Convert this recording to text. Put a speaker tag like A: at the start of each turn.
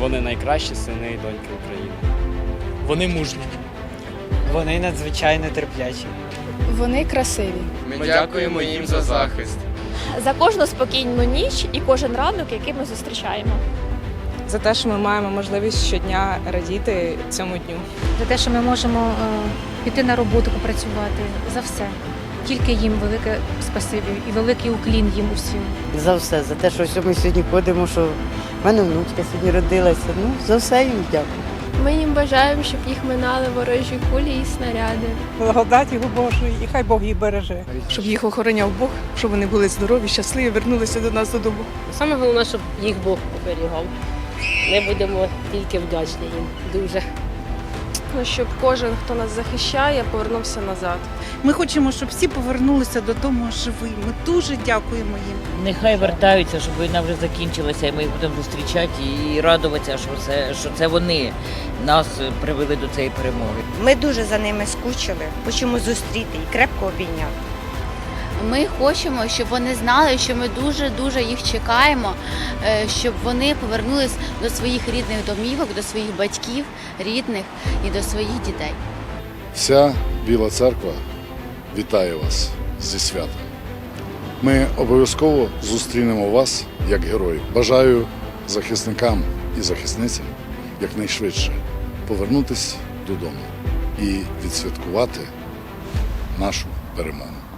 A: Вони найкращі сини і доньки України.
B: Вони мужні.
C: Вони надзвичайно терплячі.
D: Вони красиві.
E: Ми дякуємо їм за захист.
F: за кожну спокійну ніч і кожен ранок, який ми зустрічаємо.
G: за те, що ми маємо можливість щодня радіти цьому дню.
H: за те, що ми можемо е, піти на роботу, попрацювати, за все. Тільки їм велике спасибі і великий уклін їм усім.
I: За все, за те, що ми сьогодні ходимо, що в мене внучка сьогодні родилася. Ну, за все їм дякую.
F: Ми їм бажаємо, щоб їх минали ворожі кулі і снаряди.
G: Благодать його Божої, і хай Бог їх береже.
D: Щоб їх охороняв Бог, щоб вони були здорові, щасливі, вернулися до нас додому.
J: Саме головне, щоб їх Бог оберігав. Ми будемо тільки вдячні їм. Дуже.
D: Ну, щоб кожен, хто нас захищає, повернувся назад.
G: Ми хочемо, щоб всі повернулися додому живі. Ми дуже дякуємо їм.
J: Нехай вертаються, щоб війна вже закінчилася, і ми їх будемо зустрічати і радуватися, що це, що це вони нас привели до цієї перемоги.
I: Ми дуже за ними скучили, хочемо зустріти і крепко обійняти.
H: Ми хочемо, щоб вони знали, що ми дуже дуже їх чекаємо, е, щоб вони повернулись до своїх рідних домівок, до своїх батьків, рідних і до своїх дітей.
K: Вся Біла церква вітає вас зі святом. Ми обов'язково зустрінемо вас як героїв. Бажаю захисникам і захисницям якнайшвидше повернутися додому і відсвяткувати нашу перемогу.